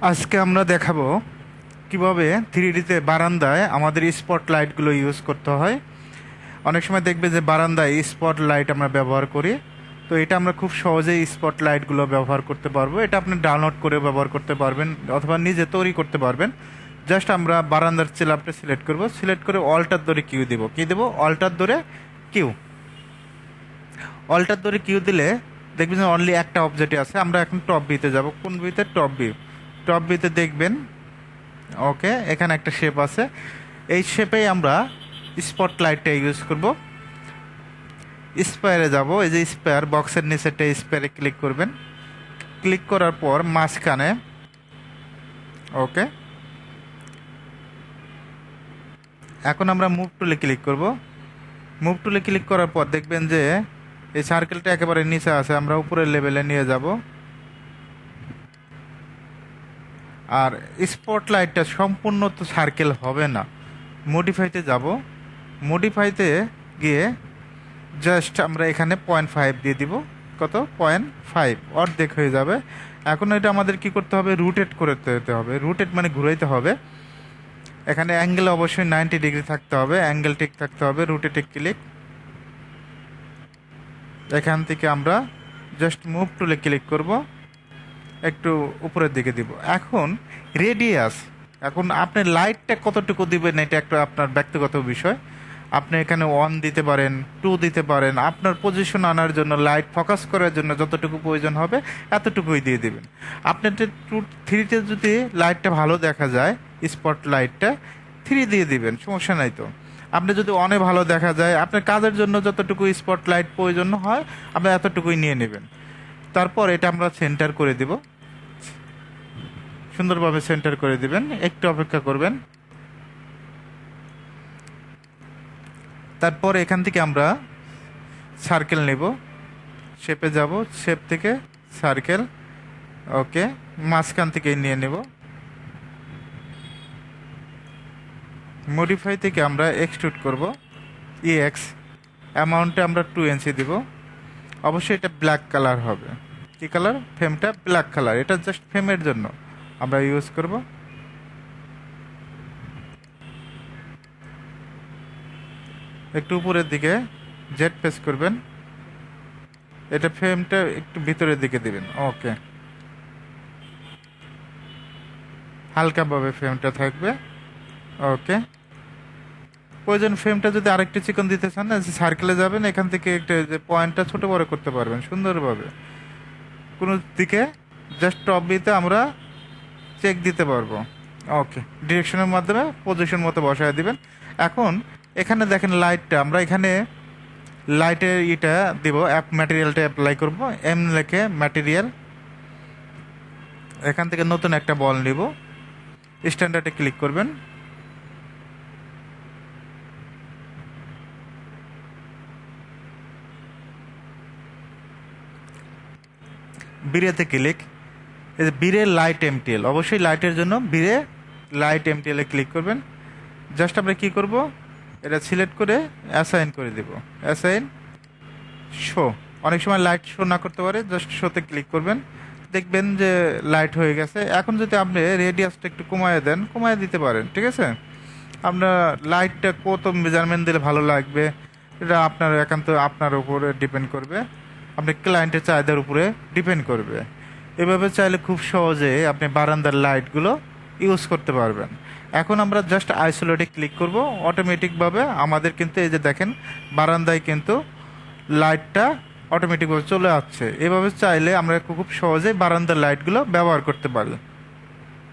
আজকে আমরা দেখাবো কীভাবে থ্রি ডিতে বারান্দায় আমাদের স্পট লাইটগুলো ইউজ করতে হয়। অনেক সময় দেখবে যে বারান্দায় স্পট লাইট আমরা ব্যবহার করি। তো এটা আমরা খুব সহজেই স্পট লাইটগুলো ব্যবহার করতে পারব। এটা আপনি ডাউনলোড করে ব্যবহার করতে পারবেন অথবা নিজে তৈরি করতে পারবেন। জাস্ট আমরা বারান্দার চেলাপটা সিলেক্ট করব। সিলেক্ট করে অল্টার ধরে কিউ দিব। কি দেব? অল্টার ধরে কিউ। অল্টার ধরে কিউ দিলে দেখবেন অনলি একটা অবজেক্টে আছে। আমরা এখন টপ বিতে যাব। কোন বিতে টপ বি টপ বিতে দেখবেন। ওকে, এখানে একটা শেপ আছে। এই শেপেই আমরা স্পট লাইটটা ইউজ করব। স্পেয়ারে যাব, এই যে স্পেয়ার বক্সের নিচেটা স্পেয়ারে ক্লিক করবেন। ক্লিক করার পর মাঝখানে, ওকে। এখন আমরা মুভ টুলে ক্লিক করব। মুভ টুলে ক্লিক করার পর দেখবেন যে এই সার্কেলটা একেবারে নিচে আছে, আমরা উপরের লেভেলে নিয়ে যাব। আর স্পট লাইটটা সম্পূর্ণ তো সার্কেল হবে না। মডিফাইতে যাব। মডিফাইতে গিয়ে জাস্ট আমরা এখানে পয়েন্ট ফাইভ দিয়ে দিব। কত? পয়েন্ট ফাইভ অর্ধেক হয়ে যাবে। এখন এটা আমাদের কি করতে হবে? রুটেট করে দিতে হবে। রুটেট মানে ঘুরাইতে হবে। এখানে অ্যাঙ্গেল অবশ্যই নাইনটি ডিগ্রি থাকতে হবে। অ্যাঙ্গেল ঠিক থাকতে হবে। রুটেটে ক্লিক এখান থেকে আমরা জাস্ট মুভ টুলে ক্লিক করব। একটু উপরের দিকে দিব। এখন রেডিয়াস এখন আপনি লাইটটা কতটুকু দিবেন এটা একটা আপনার ব্যক্তিগত বিষয়। আপনি এখানে ওয়ান দিতে পারেন টু দিতে পারেন, আপনার পজিশন আনার জন্য লাইট ফোকাস করার জন্য যতটুকু প্রয়োজন হবে, এতটুকুই দিয়ে দিবেন। আপনার টু থ্রিতে যদি লাইটটা ভালো দেখা যায় স্পট লাইটটা থ্রি দিয়ে দিবেন, সমস্যা নাই তো। আপনি যদি অনেক ভালো দেখা যায়, আপনার কাজের জন্য যতটুকু স্পট লাইট প্রয়োজন হয়, আপনি এতটুকুই নিয়ে নেবেন। তারপর এটা আমরা সেন্টার করে দিব। সুন্দরভাবে সেন্টার করে দিবেন। একটু অপেক্ষা করবেন। তারপর এখান থেকে আমরা সার্কেল নেব। শেপে যাব, শেপ থেকে সার্কেল। ওকে, মাঝখান থেকে নিয়ে নেব। মডিফাই থেকে আমরা এক্সট্রুড করব। ইএক্স অ্যামাউন্টে আমরা টু এনসি দিব। অবশ্যই এটা ব্ল্যাক কালার হবে। কি কালার ফ্রেমটা ব্ল্যাক কালার এটা জাস্ট ফ্রেমের জন্য। আমরা ইউজ করব। একটু উপরের দিকে জেট প্রেস করবেন। এটা ফ্রেমটা একটু ভিতরের দিকে দিবেন। ওকে হালকাভাবে ফ্রেমটা থাকবে। ওকে প্রয়োজন ফ্রেমটা যদি আরেকটু চিকন দিতে চান না সার্কেলে যাবেন, এখান থেকে একটা যে পয়েন্টটা ছোট বড় করতে পারবেন, সুন্দরভাবে। কোনো দিকে জাস্ট টপ বিতে আমরা চেক দিতে পারব। ওকে ডিরেকশনের মাধ্যমে পজিশন মতো বসায় দিবেন। এখন এখানে দেখেন লাইটটা আমরা এখানে লাইটের ইটা দিব অ্যাপ ম্যাটেরিয়ালটা অ্যাপ্লাই করব। এম লেখে ম্যাটেরিয়াল এখান থেকে নতুন একটা বল নিব। স্ট্যান্ডার্ডে ক্লিক করবেন। বিরেতে ক্লিক বিরে লাইট এমটিএল অবশ্যই লাইটের জন্য বিরে লাইট এমটিএল ক্লিক করবেন। জাস্ট আমরা কি করব? এটা সিলেক্ট করে অ্যাসাইন করে দেব। অ্যাসাইন শো অনেক সময় লাইট শো না করতে পারে জাস্ট শোতে ক্লিক করবেন। দেখবেন যে লাইট হয়ে গেছে। এখন যদি আপনি রেডিয়াসটা একটু কমায় দেন, কমায় দিতে পারেন, ঠিক আছে? আপনার লাইটটা কত মেজারমেন্ট দিলে ভালো লাগবে? এটা আপনার একান্ত, আপনার উপরে ডিপেন্ড করবে। আপনি ক্লায়েন্টের চাহিদার উপরে ডিপেন্ড করবে। এভাবে চাইলে খুব সহজে আপনি বারান্দার লাইটগুলো ইউজ করতে পারবেন। এখন আমরা জাস্ট আইসোলেটে ক্লিক করব। অটোমেটিকভাবে আমাদের কিন্তু এই যে দেখেন, বারান্দায় কিন্তু লাইটটা অটোমেটিকভাবে চলে আসছে। এভাবে চাইলে আমরা খুব সহজেই বারান্দার লাইটগুলো ব্যবহার করতে পারি।